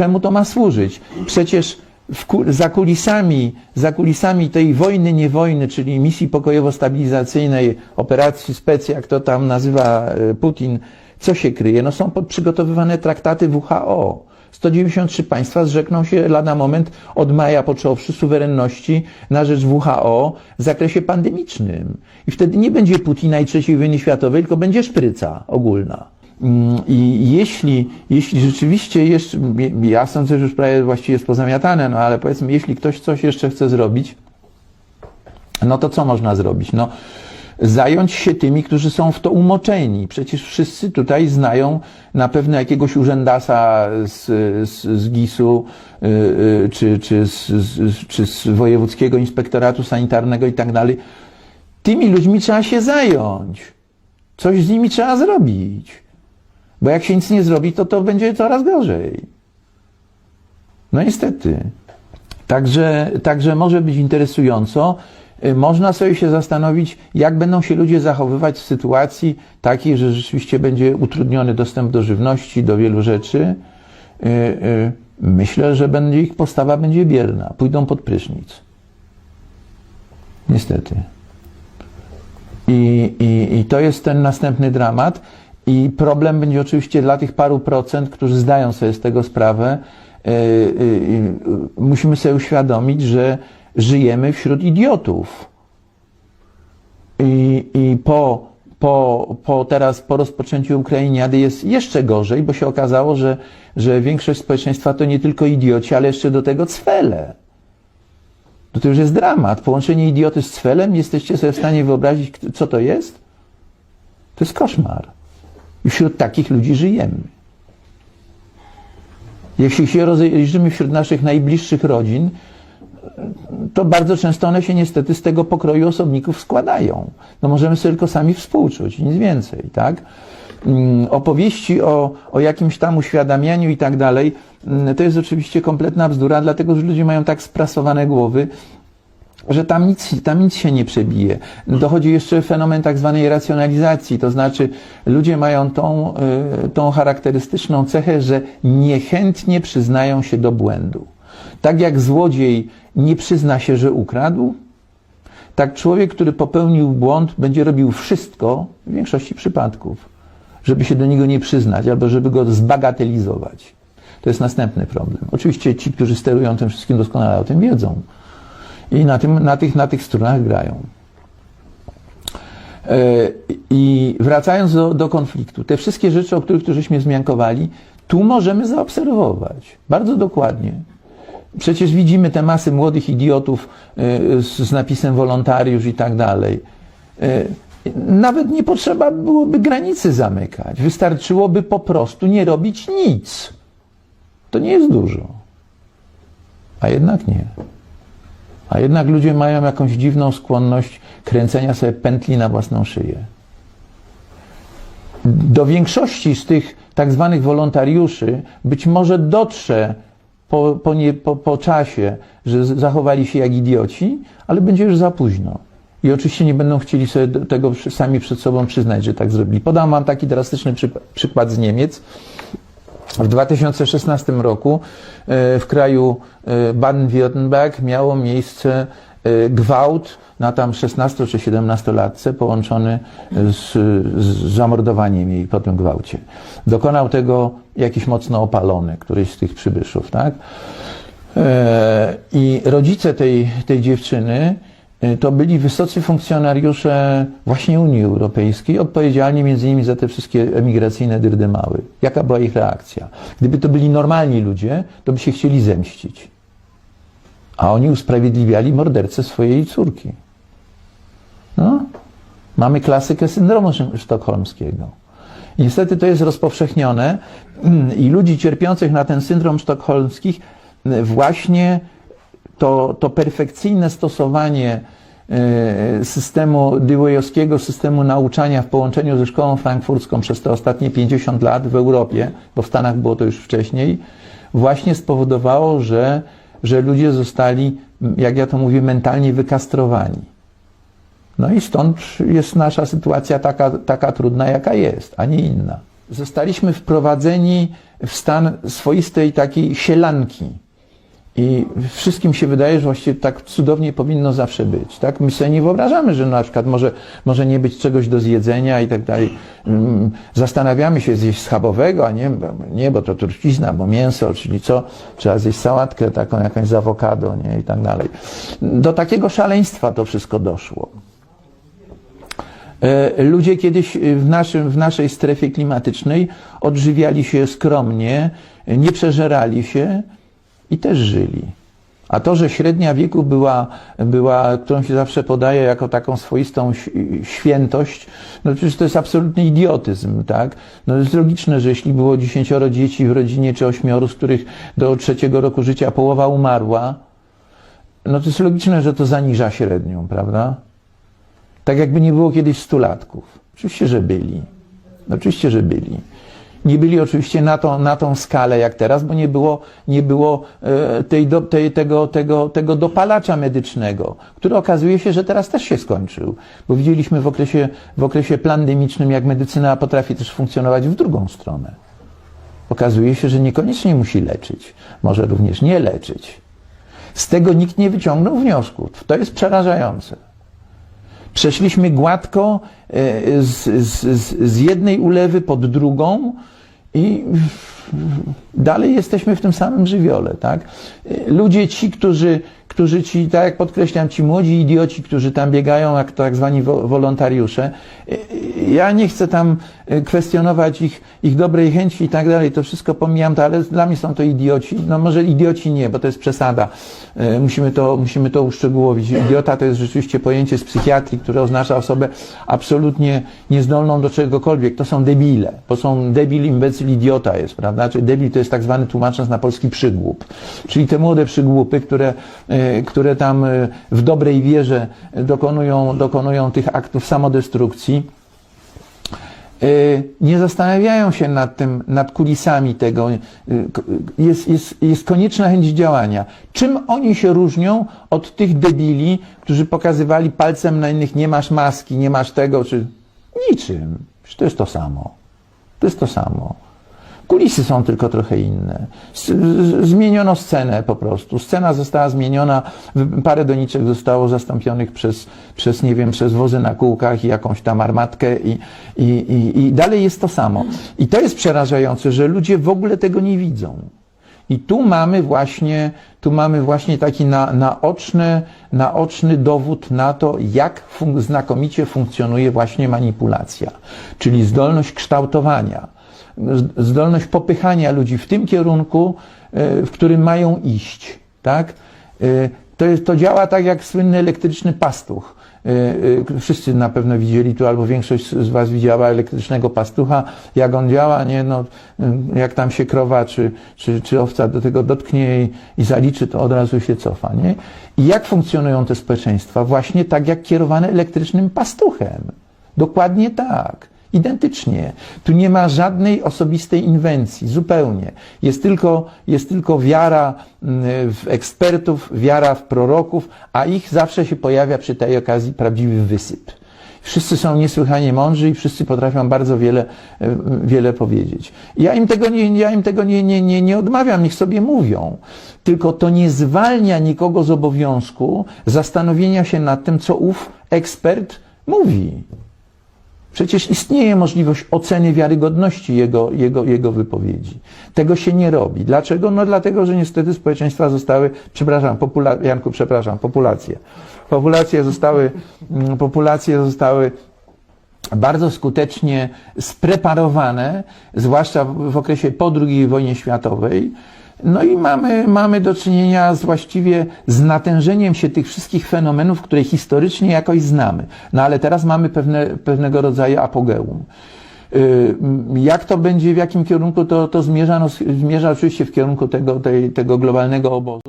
czemu to ma służyć? Przecież za, kulisami, za kulisami tej wojny, nie wojny, czyli misji pokojowo-stabilizacyjnej, operacji specja, jak to tam nazywa e, Putin, co się kryje? No są przygotowywane traktaty WHO. 193 państwa zrzekną się lada moment od maja począwszy suwerenności na rzecz WHO w zakresie pandemicznym. I wtedy nie będzie Putina i III wojny światowej, tylko będzie szpryca ogólna. I jeśli, jeśli rzeczywiście jeszcze, ja sądzę, że już prawie właściwie jest pozamiatane, no ale powiedzmy, jeśli ktoś coś jeszcze chce zrobić, no to co można zrobić? No, zająć się tymi, którzy są w to umoczeni. Przecież wszyscy tutaj znają na pewno jakiegoś urzędasa z, z, z GIS-u, y, y, czy, czy, z, z, czy z Wojewódzkiego Inspektoratu Sanitarnego i tak dalej. Tymi ludźmi trzeba się zająć. Coś z nimi trzeba zrobić. Bo jak się nic nie zrobi, to to będzie coraz gorzej. No niestety. Także, także może być interesująco. Y, Można sobie się zastanowić, jak będą się ludzie zachowywać w sytuacji takiej, że rzeczywiście będzie utrudniony dostęp do żywności, do wielu rzeczy. Y, y, Myślę, że będzie ich postawa będzie bierna. Pójdą pod prysznic. Niestety. I, i, I to jest ten następny dramat. I problem będzie oczywiście dla tych paru procent, którzy zdają sobie z tego sprawę. Yy, yy, yy, musimy sobie uświadomić, że żyjemy wśród idiotów. I, i po, po, po teraz, po rozpoczęciu Ukrainiady jest jeszcze gorzej, bo się okazało, że, że większość społeczeństwa to nie tylko idioci, ale jeszcze do tego cwele. To już jest dramat. Połączenie idioty z cwelem, jesteście sobie w stanie wyobrazić, co to jest? To jest koszmar. I wśród takich ludzi żyjemy. Jeśli się rozejrzymy wśród naszych najbliższych rodzin, to bardzo często one się niestety z tego pokroju osobników składają. No możemy sobie tylko sami współczuć, nic więcej, tak? Mm, Opowieści o, o jakimś tam uświadamianiu i tak dalej, mm, to jest oczywiście kompletna bzdura, dlatego że ludzie mają tak sprasowane głowy, że tam nic, tam nic się nie przebije. Dochodzi jeszcze fenomen tak zwanej racjonalizacji, to znaczy ludzie mają tą, y, tą charakterystyczną cechę, że niechętnie przyznają się do błędu. Tak jak złodziej nie przyzna się, że ukradł, tak człowiek, który popełnił błąd, będzie robił wszystko, w większości przypadków, żeby się do niego nie przyznać albo żeby go zbagatelizować. To jest następny problem. Oczywiście ci, którzy sterują tym wszystkim doskonale o tym wiedzą i na, tym, na, tych, na tych strunach grają. E, I wracając do, do konfliktu, te wszystkie rzeczy, o których tu żeśmy zmiankowali, tu możemy zaobserwować bardzo dokładnie. Przecież widzimy te masy młodych idiotów e, z, napisem wolontariusz i tak dalej. E, Nawet nie potrzeba byłoby granicy zamykać. Wystarczyłoby po prostu nie robić nic. To nie jest dużo. A jednak nie. A jednak ludzie mają jakąś dziwną skłonność kręcenia sobie pętli na własną szyję. Do większości z tych tak zwanych wolontariuszy być może dotrze po, po, nie, po, po czasie, że zachowali się jak idioci, ale będzie już za późno. I oczywiście nie będą chcieli sobie tego sami przed sobą przyznać, że tak zrobili. Podam wam taki drastyczny przykład z Niemiec. W 2016 roku e, w kraju e, Baden-Württemberg miało miejsce e, gwałt na tam 16 czy 17 latce połączony z, z zamordowaniem jej po tym gwałcie. Dokonał tego jakiś mocno opalony, któryś z tych przybyszów, tak? I rodzice tej, tej dziewczyny to byli wysocy funkcjonariusze właśnie Unii Europejskiej, odpowiedzialni między innymi za te wszystkie emigracyjne dyrdymały. Jaka była ich reakcja? Gdyby to byli normalni ludzie, to by się chcieli zemścić. A oni usprawiedliwiali mordercę swojej córki. No, mamy klasykę syndromu sztokholmskiego. Niestety to jest rozpowszechnione i ludzi cierpiących na ten syndrom sztokholmskich właśnie to, to perfekcyjne stosowanie e, systemu Deweyowskiego, systemu nauczania w połączeniu ze szkołą frankfurcką przez te ostatnie 50 lat w Europie, bo w Stanach było to już wcześniej, właśnie spowodowało, że, że ludzie zostali, jak ja to mówię, mentalnie wykastrowani. No i stąd jest nasza sytuacja taka, taka trudna, jaka jest, a nie inna. Zostaliśmy wprowadzeni w stan swoistej takiej sielanki. I wszystkim się wydaje, że właściwie tak cudownie powinno zawsze być. Tak? My sobie nie wyobrażamy, że na przykład może, może nie być czegoś do zjedzenia i tak dalej. Mm, Zastanawiamy się zjeść schabowego, a nie, nie, bo to trucizna, bo mięso, czyli co? Trzeba zjeść sałatkę taką jakąś z awokado, nie? I tak dalej. Do takiego szaleństwa to wszystko doszło. E, Ludzie kiedyś w, naszym, w naszej strefie klimatycznej odżywiali się skromnie, nie przeżerali się i też żyli. A to, że średnia wieku była, była, którą się zawsze podaje jako taką swoistą świętość, no przecież to jest absolutny idiotyzm, tak? No jest logiczne, że jeśli było dziesięcioro dzieci w rodzinie, czy ośmioru, z których do trzeciego roku życia połowa umarła, no to jest logiczne, że to zaniża średnią, prawda? Tak jakby nie było kiedyś stulatków. Oczywiście, że byli. Oczywiście, że byli. Nie byli oczywiście na, tą na tą skalę jak teraz, bo nie było, nie było e, tej, tej, tego, tego, tego dopalacza medycznego, który okazuje się, że teraz też się skończył. Bo widzieliśmy w okresie, w okresie pandemicznym, jak medycyna potrafi też funkcjonować w drugą stronę. Okazuje się, że niekoniecznie musi leczyć, może również nie leczyć. Z tego nikt nie wyciągnął wniosków. To jest przerażające. Przeszliśmy gładko e, z, z, z, z jednej ulewy pod drugą i dalej jesteśmy w tym samym żywiole, tak? Ludzie ci, którzy, którzy ci, tak jak podkreślam, ci młodzi idioci, którzy tam biegają jak tak zwani wo- wolontariusze, e, ja nie chcę tam e, kwestionować ich, ich dobrej chęci i tak dalej, to wszystko pomijam, to, ale dla mnie są to idioci, no może idioci nie, bo to jest przesada, E, musimy to, musimy to uszczegółowić. Idiota to jest rzeczywiście pojęcie z psychiatrii, które oznacza osobę absolutnie niezdolną do czegokolwiek, to są debile, bo są debil, imbecyl, idiota jest, prawda, czyli debil to jest tak zwany, tłumacząc na polski, przygłup, czyli te młode przygłupy, które, e, które tam e, w dobrej wierze dokonują, dokonują tych aktów samodestrukcji, y, nie zastanawiają się nad tym, nad kulisami tego. Jest, jest, jest konieczna chęć działania. Czym oni się różnią od tych debili, którzy pokazywali palcem na innych, nie masz maski, nie masz tego, czy niczym. To jest to samo. To jest to samo. Kulisy są tylko trochę inne. Zmieniono scenę po prostu. Scena została zmieniona, parę doniczek zostało zastąpionych przez, przez, nie wiem, przez wozy na kółkach i jakąś tam armatkę i, i, i, i dalej jest to samo. I to jest przerażające, że ludzie w ogóle tego nie widzą. I tu mamy właśnie, tu mamy właśnie taki na, naoczny, naoczny dowód na to, jak fun- znakomicie funkcjonuje właśnie manipulacja, czyli zdolność kształtowania, zdolność popychania ludzi w tym kierunku, e, w którym mają iść, tak? E, To, jest, to działa tak jak słynny elektryczny pastuch. E, Wszyscy na pewno widzieli tu, albo większość z Was widziała elektrycznego pastucha, jak on działa, nie? No, jak tam się krowa czy, czy, czy owca do tego dotknie i, i zaliczy, to od razu się cofa, nie? I jak funkcjonują te społeczeństwa? Właśnie tak jak kierowane elektrycznym pastuchem. Dokładnie tak. Identycznie. Tu nie ma żadnej osobistej inwencji, zupełnie. Jest tylko, jest tylko wiara mm, w ekspertów, wiara w proroków, a ich zawsze się pojawia przy tej okazji prawdziwy wysyp. Wszyscy są niesłychanie mądrzy i wszyscy potrafią bardzo wiele, e, wiele powiedzieć. Ja im tego, nie, ja im tego nie, nie, nie, nie odmawiam, niech sobie mówią. Tylko to nie zwalnia nikogo z obowiązku zastanowienia się nad tym, co ów ekspert mówi. Przecież istnieje możliwość oceny wiarygodności jego, jego, jego wypowiedzi. Tego się nie robi. Dlaczego? No dlatego, że niestety społeczeństwa zostały, przepraszam, popula- Janku, przepraszam, populacje. Populacje zostały, mm, populacje zostały bardzo skutecznie spreparowane, zwłaszcza w okresie po II wojnie światowej. No i mamy, mamy do czynienia z właściwie z natężeniem się tych wszystkich fenomenów, które historycznie jakoś znamy. No ale teraz mamy pewne, pewnego rodzaju apogeum. Y, Jak to będzie, w jakim kierunku to, to zmierza? No, zmierza oczywiście w kierunku tego, tej, tego globalnego obozu.